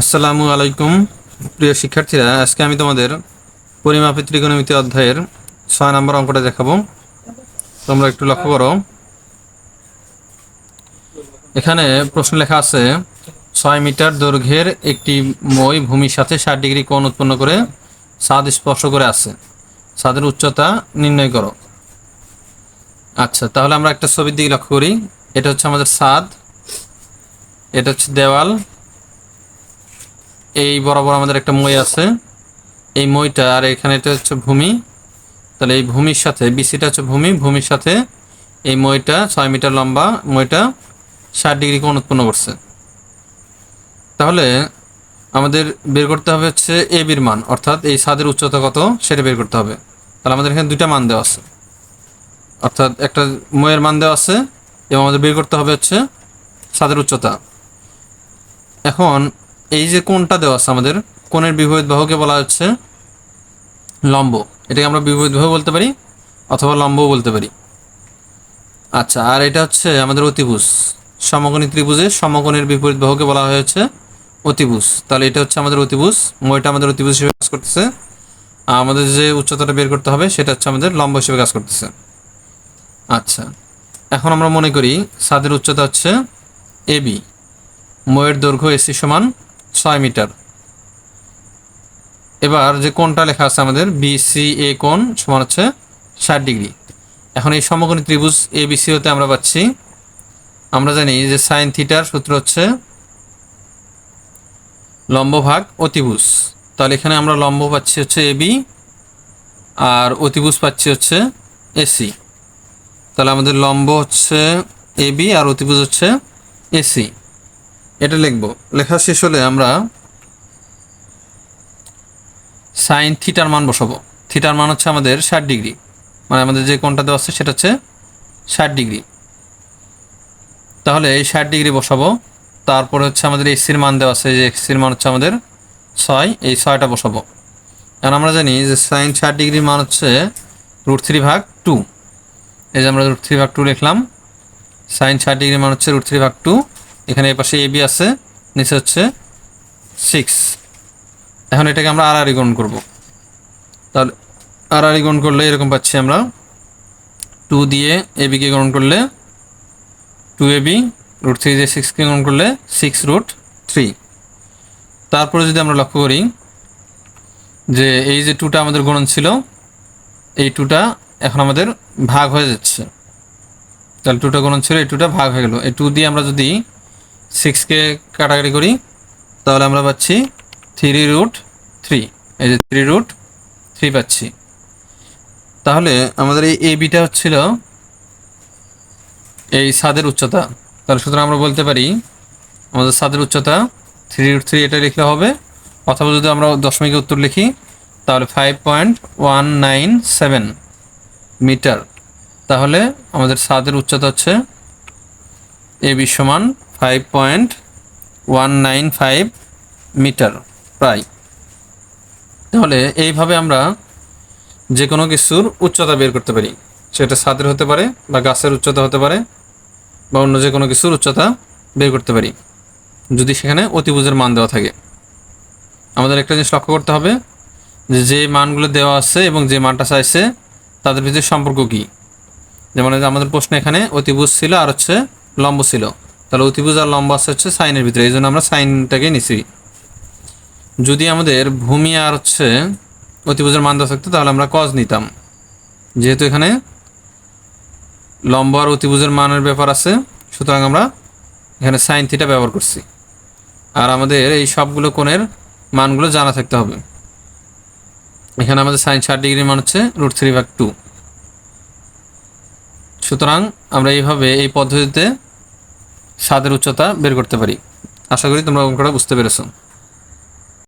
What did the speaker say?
আসসালামু আলাইকুম। প্রিয় শিক্ষার্থীরা, আজকে আমি তোমাদের পরিমাপের ত্রিকোণমিতি অধ্যায়ের ছয় নম্বর অঙ্কটা দেখাবো। তোমরা একটু লক্ষ্য করো। এখানে প্রশ্ন লেখা আছে, ছয় মিটার দৈর্ঘ্যের একটি মই ভূমির সাথে ষাট ডিগ্রি কোণ উৎপন্ন করে ছাদ স্পর্শ করে আছে। ছাদের উচ্চতা নির্ণয় করো। আচ্ছা তাহলে আমরা একটা ছবির দিকে লক্ষ্য করি। এটা হচ্ছে আমাদের ছাদ, এটা হচ্ছে দেওয়াল এই বরাবর আমাদের একটা মই আছে। এই মইটা, আর এখানে এটা হচ্ছে ভূমি। তাহলে এই ভূমির সাথে, বিসিটা হচ্ছে ভূমি, ভূমির সাথে এই মইটা ছয় মিটার লম্বা, মইটা ষাট ডিগ্রি কোণ উৎপন্ন করছে। তাহলে আমাদের বের করতে হবে হচ্ছে এ বির মান, অর্থাৎ এই ছাদের উচ্চতা কত সেটা বের করতে হবে। তাহলে আমাদের এখানে দুইটা মান দেওয়া আছে। অর্থাৎ একটা ময়ের মান দেওয়া আছে, এবং আমাদের বের করতে হবে হচ্ছে ছাদের উচ্চতা। এখন এই যে কোনটা দেওয়া আছে আমাদের, কোণের বিপরীত বাহুকে বলা হচ্ছে লম্ব। এটাকে আমরা বিপরীত বাহু বলতে পারি অথবা লম্বও বলতে পারি। আচ্ছা আর এটা হচ্ছে আমাদের অতিভুজ। সমকোণী ত্রিভুজের সমকোণের বিপরীত বাহুকে বলা হয়েছে অতিভুজ। তাহলে এটা হচ্ছে আমাদের অতিভুজ। মইটা আমাদের অতিভুজ হিসেবে কাজ করতেছে। আর আমাদের যে উচ্চতাটা বের করতে হবে, সেটা হচ্ছে আমাদের লম্ব হিসেবে কাজ করতেছে। আচ্ছা এখন আমরা মনে করি, ছাদের উচ্চতা হচ্ছে এবি ময়ের দৈর্ঘ্য এসি সমান ছয় মিটার। এবার যে কোণটা লেখা আছে আমাদের বিসি এ কোণ সমান হচ্ছে ষাট ডিগ্রি। এখন এই সমকোণী ত্রিভুজ এ বিসি হতে আমরা পাচ্ছি। আমরা জানি যে সাইন থিটার সূত্র হচ্ছে লম্ব ভাগ অতিভুজ। তাহলে এখানে আমরা লম্ব পাচ্ছি হচ্ছে এ বি আর অতিভুজ পাচ্ছি হচ্ছে এসি তাহলে আমাদের লম্ব হচ্ছে এবি আর অতিভুজ হচ্ছে এসি এটা লিখব। লেখা শেষ হলে আমরা সাইন থিটার মান বসাবো। থিটার মান হচ্ছে আমাদের ষাট ডিগ্রি। মানে আমাদের যে কোনটা দেওয়া আছে সেটা হচ্ছে ষাট ডিগ্রি। তাহলে এই ষাট ডিগ্রি বসাবো। তারপরে হচ্ছে আমাদের এসির মান দেওয়া আছে যে এসির মান হচ্ছে আমাদের ছয়, এই ছয়টা বসাবো। কারণ আমরা জানি যে সাইন ষাট ডিগ্রির মান হচ্ছে রুট থ্রি ভাগ টু এই যে আমরা রুট থ্রি ভাগ টু লিখলাম। সাইন ষাট ডিগ্রির মান হচ্ছে রুট থ্রি ভাগ টু এখানে এই পাশে এবি আছে, নিচে হচ্ছে সিক্স এখন এটাকে আমরা আর আর গুণ করব। তাহলে আর গুণ করলে এরকম পাচ্ছি আমরা টু দিয়ে এবিকে গ্রহণ করলে টু এবি রুট থ্রি দিয়ে সিক্সকে গ্রহণ করলে সিক্স রুট থ্রি তারপরে যদি আমরা লক্ষ্য করি যে এই যে টুটা আমাদের গণন ছিল, এই টুটা এখন আমাদের ভাগ হয়ে যাচ্ছে। তাহলে টুটা গণন ছিল, এই টুটা ভাগ হয়ে গেল। এই টু দিয়ে আমরা যদি সিক্সকে কাটাকাটি করি, তাহলে আমরা পাচ্ছি থ্রি রুট থ্রি এই যে থ্রি রুট থ্রি পাচ্ছি। তাহলে আমাদের এই এ বিটা হচ্ছিল এই ছাদের উচ্চতা। তাহলে সুতরাং আমরা বলতে পারি আমাদের ছাদের উচ্চতা থ্রি রুট থ্রি এটা লিখলে হবে, অথবা যদি আমরা দশমিকের উত্তর লিখি, তাহলে five point one nine seven metre. তাহলে আমাদের ছাদের উচ্চতা হচ্ছে এ বি সমান five point one nine five metre প্রায়। তাহলে এইভাবে আমরা যে কোনো কিছুর উচ্চতা বের করতে পারি। সেটা ছাদের হতে পারে বা গাছের উচ্চতা হতে পারে বা অন্য যে কোনো কিছুর উচ্চতা বের করতে পারি, যদি সেখানে অতিভুজের মান দেওয়া থাকে। আমাদের একটা জিনিস লক্ষ্য করতে হবে যে যে মানগুলো দেওয়া আছে এবং যে মানটা চাইছে, তাদের ভিতরে সম্পর্ক কী? যেমন আমাদের প্রশ্ন এখানে অতিভুজ ছিল আর হচ্ছে লম্ব ছিল। তাহলে অতিভুজ আর লম্ব আছে হচ্ছে সাইনের ভিতরে, এই জন্য আমরা সাইনটাকে নিছি। যদি আমাদের ভূমি আর হচ্ছে অতিভুজের মান দেওয়া থাকতো, তাহলে আমরা কজ নিতাম। যেহেতু এখানে লম্ব আর অতিভুজের মানের ব্যাপার আছে, সুতরাং আমরা এখানে সাইন থিটা ব্যবহার করছি। আর আমাদের এই সবগুলো কোণের মানগুলো জানা থাকতে হবে। এখানে আমাদের সাইন ষাট ডিগ্রির মান হচ্ছে রুট থ্রি ভাগ টু সুতরাং আমরা এইভাবে এই পদ্ধতিতে স্বাদের উচ্চতা বের করতে পারি। আশা করি তোমরা অঙ্কটা বুঝতে পেরেছ।